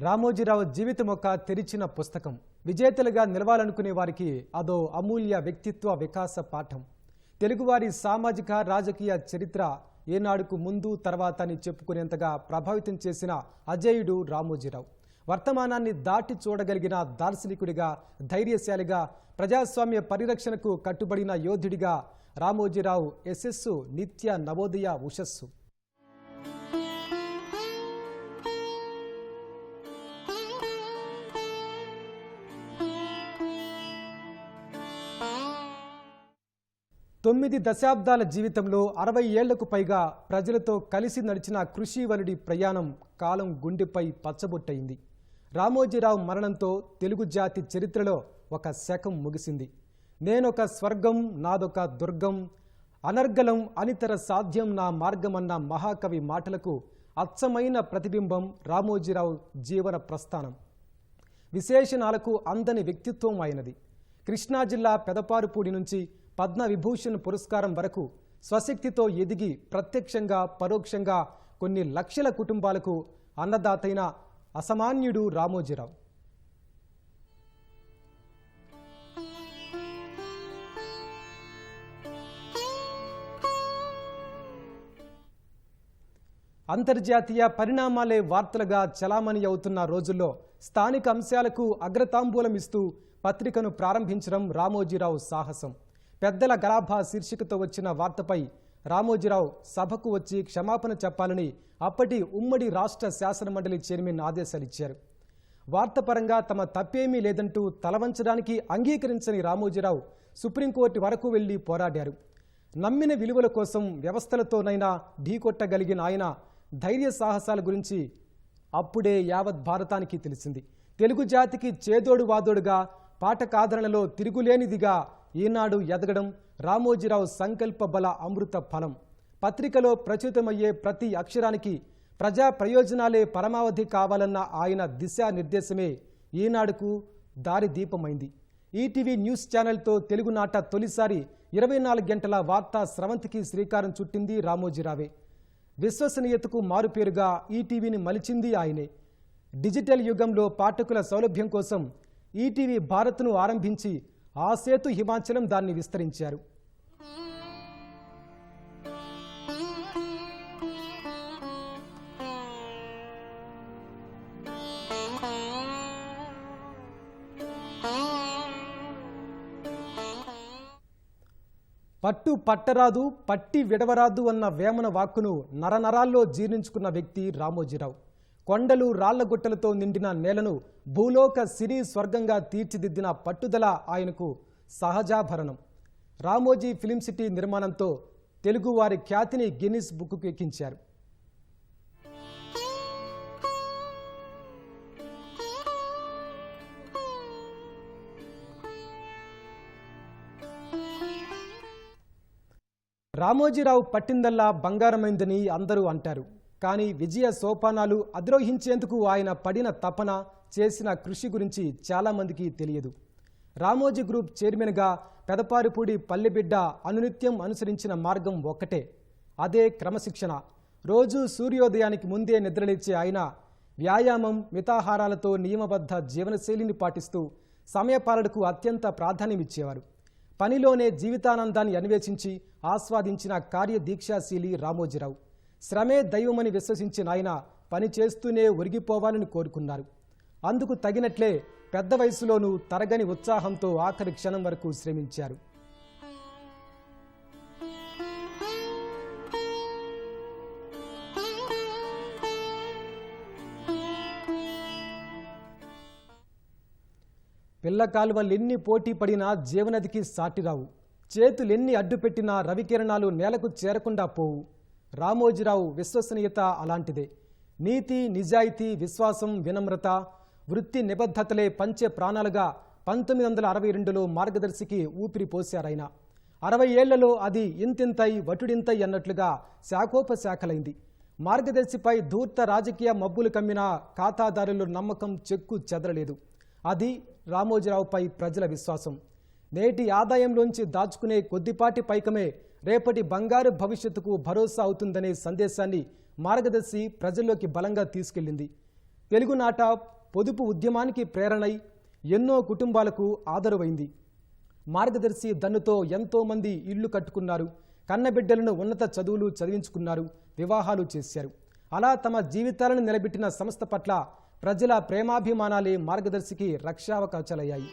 రామోజీరావు జీవితం ఒక తెరిచిన పుస్తకం. విజేతలుగా నిలవాలనుకునే వారికి అదో అమూల్య వ్యక్తిత్వ వికాస పాఠం. తెలుగువారి సామాజిక రాజకీయ చరిత్ర ఏనాడుకు ముందు తర్వాత అని చెప్పుకునేంతగా ప్రభావితం చేసిన అజేయుడు రామోజీరావు. వర్తమానాన్ని దాటి చూడగలిగిన దార్శనికుడిగా ధైర్యశాలిగా ప్రజాస్వామ్య పరిరక్షణకు కట్టుబడిన యోధుడిగా రామోజీరావు యశస్సు నిత్య నవోదయ ఉషస్సు. తొమ్మిది దశాబ్దాల జీవితంలో అరవై ఏళ్ళకు పైగా ప్రజలతో కలిసి నడిచిన కృషివలుడి ప్రయాణం కాలం గుండెపై పచ్చబొట్టయింది. రామోజీరావు మరణంతో తెలుగు జాతి చరిత్రలో ఒక శకం ముగిసింది. నేనొక స్వర్గం నాదొక దుర్గం అనర్గలం అనితర సాధ్యం నా మార్గమన్న మహాకవి మాటలకు అచ్చమైన ప్రతిబింబం రామోజీరావు జీవన ప్రస్థానం. విశేషణాలకు అందని వ్యక్తిత్వం అయినది కృష్ణా జిల్లా పెదపారుపూడి నుంచి పద్మ విభూషణ్ పురస్కారం వరకు స్వశక్తితో ఎదిగి ప్రత్యక్షంగా పరోక్షంగా కొన్ని లక్షల కుటుంబాలకు అన్నదాతైన అసమాన్యుడు రామోజీరావు. అంతర్జాతీయ పరిణామాలే వార్తలుగా చలామణి అవుతున్న రోజుల్లో స్థానిక అంశాలకు అగ్రతాంబూలం ఇస్తూ పత్రికను ప్రారంభించడం రామోజీరావు సాహసం. పెద్దల గలాభా శీర్షికతో వచ్చిన వార్తపై రామోజీరావు సభకు వచ్చి క్షమాపణ చెప్పాలని అప్పటి ఉమ్మడి రాష్ట్ర శాసనమండలి చైర్మన్ ఆదేశాలిచ్చారు వార్తపరంగా తమ తప్పేమీ లేదంటూ తలవంచడానికి అంగీకరించని రామోజీరావు సుప్రీంకోర్టు వరకు వెళ్ళి పోరాడారు. నమ్మిన విలువల కోసం వ్యవస్థలతోనైనా ఢీకొట్టగలిగిన ఆయన ధైర్య సాహసాల గురించి అప్పుడే యావత్ భారతానికి తెలిసింది. తెలుగు జాతికి చేదోడు వాదోడుగా పాఠకాదరణలో తిరుగులేనిదిగా ఈనాడు ఎదగడం రామోజీరావు సంకల్ప బల అమృత ఫలం. పత్రికలో ప్రచురితమయ్యే ప్రతి అక్షరానికి ప్రజా ప్రయోజనాలే పరమావధి కావాలన్న ఆయన దిశానిర్దేశమే ఈనాడుకు దారి దీపమైంది ఈటీవీ న్యూస్ ఛానల్తో తెలుగునాట తొలిసారి ఇరవై నాలుగు గంటల వార్తా స్రవంతికి శ్రీకారం చుట్టింది రామోజీరావే. విశ్వసనీయతకు మారుపేరుగా ఈటీవీని మలిచింది ఆయనే. డిజిటల్ యుగంలో పాఠకుల సౌలభ్యం కోసం ఈటీవీ భారత్ను ఆరంభించి ఆ సేతు హిమాచలం దాన్ని విస్తరించారు. పట్టు పట్టరాదు పట్టి విడవరాదు అన్న వేమన వాక్కును నరనరాల్లో జీర్ణించుకున్న వ్యక్తి రామోజీరావు. కొండలు రాళ్ళగుట్టలతో నిండిన నేలను భూలోక సిరి స్వర్గంగా తీర్చిదిద్దిన పట్టుదల ఆయనకు సహజాభరణం. రామోజీ ఫిలిం సిటీ నిర్మాణంతో తెలుగువారి ఖ్యాతిని గిన్నిస్ బుక్కు ఎక్కించారు. రామోజీరావు పట్టిందల్లా బంగారమైందని అందరూ అంటారు. కానీ విజయ సోపానాలు అధిరోహించేందుకు ఆయన పడిన తపన చేసిన కృషి గురించి చాలామందికి తెలియదు. రామోజీ గ్రూప్ చైర్మన్గా పెదపారిపూడి పల్లెబిడ్డ అనునిత్యం అనుసరించిన మార్గం ఒక్కటే అదే క్రమశిక్షణ. రోజు సూర్యోదయానికి ముందే నిద్రలేచే ఆయన వ్యాయామం మితాహారాలతో నియమబద్ధ జీవనశైలిని పాటిస్తూ సమయపాలనకు అత్యంత ప్రాధాన్యమిచ్చేవారు. పనిలోనే జీవితానందాన్ని అన్వేషించి ఆస్వాదించిన కార్యదీక్షాశీలి రామోజీరావు. శ్రమే దైవమని విశ్వసించిన ఆయన పని చేస్తూనే ఒరిగిపోవాలని కోరుకున్నారు. అందుకు తగినట్లే పెద్ద వయసులోనూ తరగని ఉత్సాహంతో ఆఖరి క్షణం వరకు శ్రమించారు. పిల్ల కాలువలెన్ని పోటీ పడినా జీవనదికి సాటిరావు. చేతులెన్ని అడ్డుపెట్టినా రవికిరణాలు నేలకు చేరకుండా పోవు. రామోజీరావు విశ్వసనీయత అలాంటిదే. నీతి నిజాయితీ విశ్వాసం వినమ్రత వృత్తి నిబద్ధతలే పంచే ప్రాణాలుగా పంతొమ్మిది వందల అరవై రెండులో మార్గదర్శికి ఊపిరి పోశారాయన. అరవై ఏళ్ళలో అది ఇంతింతై వటుడింతై అన్నట్లుగా శాఖోపశాఖలైంది. మార్గదర్శిపై ధూర్త రాజకీయ మబ్బులు కమ్మిన ఖాతాదారుల నమ్మకం చెక్కు చెదరలేదు. అది రామోజీరావుపై ప్రజల విశ్వాసం. నేటి ఆదాయంలోంచి దాచుకునే కొద్దిపాటి పైకమే రేపటి బంగారు భవిష్యత్తుకు భరోసా అవుతుందనే సందేశాన్ని మార్గదర్శి ప్రజల్లోకి బలంగా తీసుకెళ్ళింది. తెలుగునాట పొదుపు ఉద్యమానికి ప్రేరణై ఎన్నో కుటుంబాలకు ఆదరవైంది. మార్గదర్శి దన్నుతో ఎంతో మంది ఇళ్ళు కట్టుకున్నారు. కన్నబిడ్డలను ఉన్నత చదువులు చదివించుకున్నారు. వివాహాలు చేశారు. అలా తమ జీవితాలను నిలబెట్టిన సంస్థ పట్ల ప్రజల ప్రేమాభిమానాలే మార్గదర్శికి రక్షావకాశాలయ్యాయి.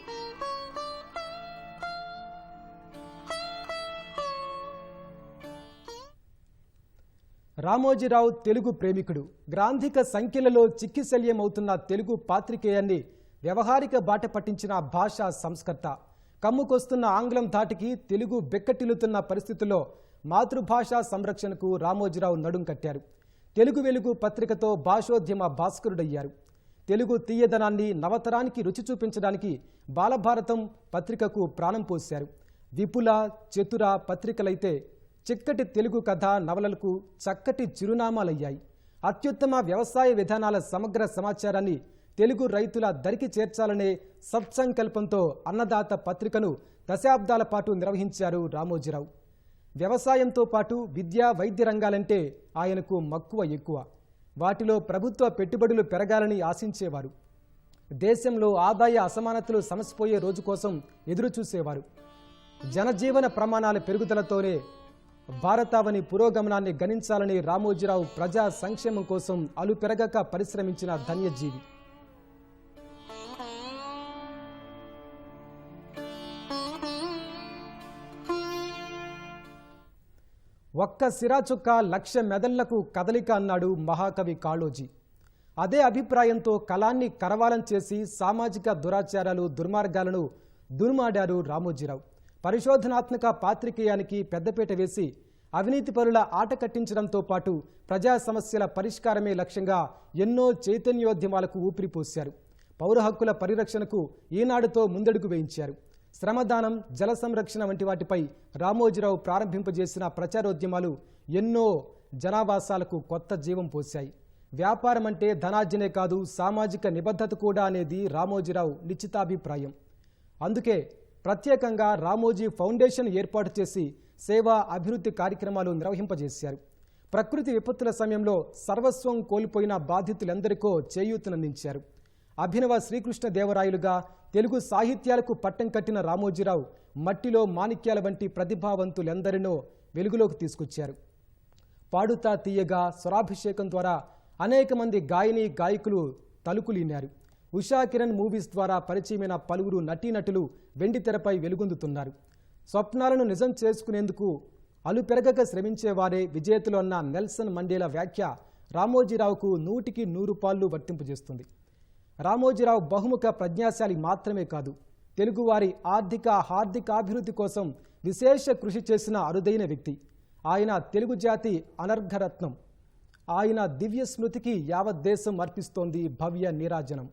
రామోజీరావు తెలుగు ప్రేమికుడు. గ్రాంధిక సంఖ్యలలో చిక్కిశల్యమవుతున్న తెలుగు పాత్రికేయాన్ని వ్యవహారిక బాట పట్టించిన భాషా సంస్కర్త. కమ్ముకొస్తున్న ఆంగ్లం ధాటికి తెలుగు బెక్కటిల్లుతున్న పరిస్థితుల్లో మాతృభాషా సంరక్షణకు రామోజీరావు నడుం కట్టారు. తెలుగు వెలుగు పత్రికతో భాషోద్యమ భాస్కరుడయ్యారు. తెలుగు తీయదనాన్ని నవతరానికి రుచి చూపించడానికి బాలభారతం పత్రికకు ప్రాణం పోశారు. విపుల చతుర పత్రికలైతే చిక్కటి తెలుగు కథ నవలలకు చక్కటి చిరునామాలయ్యాయి. అత్యుత్తమ వ్యవసాయ విధానాల సమగ్ర సమాచారాన్ని తెలుగు రైతుల దరికి చేర్చాలనే సత్సంకల్పంతో అన్నదాత పత్రికను దశాబ్దాల పాటు నిర్వహించారు రామోజీరావు. వ్యవసాయంతో పాటు విద్యా వైద్య రంగాలంటే ఆయనకు మక్కువ ఎక్కువ. వాటిలో ప్రభుత్వ పెట్టుబడులు పెరగాలని ఆశించేవారు. దేశంలో ఆదాయ అసమానతలు సమసిపోయే రోజు కోసం ఎదురుచూసేవారు. జనజీవన ప్రమాణాల పెరుగుదలతోనే భారతావని పురోగమనాన్ని గణించాలని రామోజీరావు ప్రజా సంక్షేమం కోసం అలుపెరగక పరిశ్రమించిన ధన్యజీవి. ఒక్క సిరాచుక్క లక్ష మెదళ్ళకు కదలిక అన్నాడు మహాకవి కాళోజీ. అదే అభిప్రాయంతో కళాన్ని కరవాలం చేసి సామాజిక దురాచారాలు దుర్మార్గాలను దుర్మాడారు రామోజీరావు. పరిశోధనాత్మక పాత్రికేయానికి పెద్దపీట వేసి అవినీతి పరుల ఆట కట్టించడంతో పాటు ప్రజా సమస్యల పరిష్కారమే లక్ష్యంగా ఎన్నో చైతన్యోద్యమాలకు ఊపిరిపోశారు పౌర హక్కుల పరిరక్షణకు ఈనాడుతో ముందడుగు వేయించారు. శ్రమదానం జల సంరక్షణ వంటి వాటిపై రామోజీరావు ప్రారంభింపజేసిన ప్రచారోద్యమాలు ఎన్నో జనావాసాలకు కొత్త జీవం పోశాయి. వ్యాపారం అంటే ధనార్జనే కాదు సామాజిక నిబద్ధత కూడా అనేది రామోజీరావు నిశ్చితాభిప్రాయం. అందుకే ప్రత్యేకంగా రామోజీ ఫౌండేషన్ ఏర్పాటు చేసి సేవా అభివృద్ధి కార్యక్రమాలు నిర్వహింపజేశారు. ప్రకృతి విపత్తుల సమయంలో సర్వస్వం కోల్పోయిన బాధితులందరికో చేయూతనందించారు అభినవ శ్రీకృష్ణ దేవరాయలుగా తెలుగు సాహిత్యాలకు పట్టం కట్టిన రామోజీరావు మట్టిలో మాణిక్యాల వంటి ప్రతిభావంతులెందరినో వెలుగులోకి తీసుకొచ్చారు. పాడుతా తీయగా స్వరాభిషేకం ద్వారా అనేక మంది గాయని గాయకులు తలుకులీనారు ఉషా కిరణ్ మూవీస్ ద్వారా పరిచయమైన పలువురు నటీనటులు వెండితెరపై వెలుగొందుతున్నారు. స్వప్నాలను నిజం చేసుకునేందుకు అలుపెరగక శ్రమించేవారే విజేతలు అన్న నెల్సన్ మండేల వ్యాఖ్య రామోజీరావుకు నూటికి నూరు పాళ్ళు వర్తింపజేస్తుంది. రామోజీరావు బహుముఖ ప్రజ్ఞాశాలి మాత్రమే కాదు తెలుగువారి ఆర్థిక హార్దికాభివృద్ధి కోసం విశేష కృషి చేసిన అరుదైన వ్యక్తి. ఆయన తెలుగు జాతి అనర్ఘరత్నం. ఆయన దివ్య స్మృతికి యావత్ దేశం అర్పిస్తోంది భవ్య నీరాజనం.